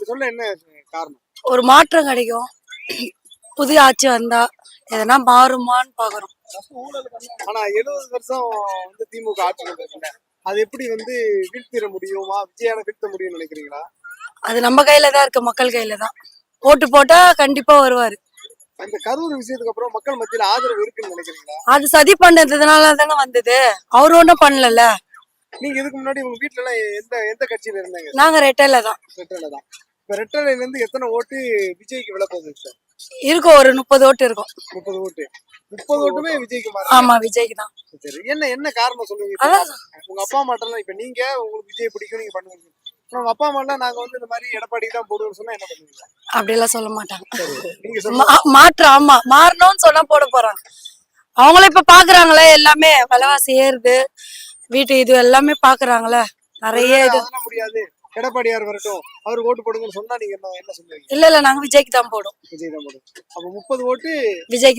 அப்படி சொல்ல என்ன காரணம்? ஒரு மாற்றம் கிடைக்கும். புதிய ஆட்சி வந்தா எதனா மாறுமான்னு பாக்குறோம். ஆனா எழுபது வருஷம் வந்து திமுக ஆட்சி பண்றதுல அது எப்படி வந்து வீழ்த்திட முடியுமா? விஜயால வீழ்த்த முடியும்னு நினைக்கிறீங்களா? அது நம்ம கையில தான் இருக்கு மக்கள் கையில தான். ஓட்டு போட்டா கண்டிப்பா வருவாரு. அந்த கரூர் விஷயத்துக்கு அப்புறம் மக்கள் மத்தியில ஆதரவு இருக்குன்னு நினைக்கிறீங்களா? அது சதி பண்ணதுனால தானே வந்தது. அவரு ஒன்றும் பண்ணல நீங்க இதுக்கு முன்னாடி உங்க வீட்டுல எல்லாம் எந்த எந்த கட்சியில இருந்தாங்க? நாங்க ரெட்டையில தான். ரெட்டலை தான். இப்ப ரெட்டலைல இருந்து எத்தனை ஓட்டு விஜய்க்கு விழ போகுது சார்? இருக்கும் ஒரு முப்பது ஓட்டு இருக்கும். முப்பது ஓட்டு. முப்பது ஓட்டுமே விஜய்க்கு மாறி ஆமா விஜய்க்கு தான். சரி என்ன என்ன காரணம் அதான் இப்ப உங்க அப்பா அம்மாட்டெல்லாம் இப்ப நீங்க உங்களுக்கு விஜய் பிடிக்கும் நீங்க பண்ணுவீங்க. உங்க அப்பா அம்மா நாங்க வந்து இந்த மாதிரி எடப்பாடி தான் போடுவோம்னு சொன்னா என்ன பண்ணுவீங்க? அப்படியெல்லாம் சொல்ல மாட்டாங்க. நீங்க சொல்லுங்க. மா- மாற்றம் ஆமா மாறணும்னு சொன்னா போட போறாங்க. அவங்களும் இப்ப பாக்குறாங்களே எல்லாமே விலைவாசி ஏறுது. வீட்டு இது எல்லாமே பாக்குறாங்களே. நிறைய இது. முடியாது. எடப்பாடியார் வரட்டும் அவருக்கு ஓட்டு போடுங்கன்னு சொன்னா நீங்க என்ன என்ன சொல்லுவீங்க? இல்ல இல்ல நாங்க விஜய்க்கு தான் போடும் விஜய் தான் போடுவோம். அப்ப முப்பது ஓட்டு விஜய்க்கு தான்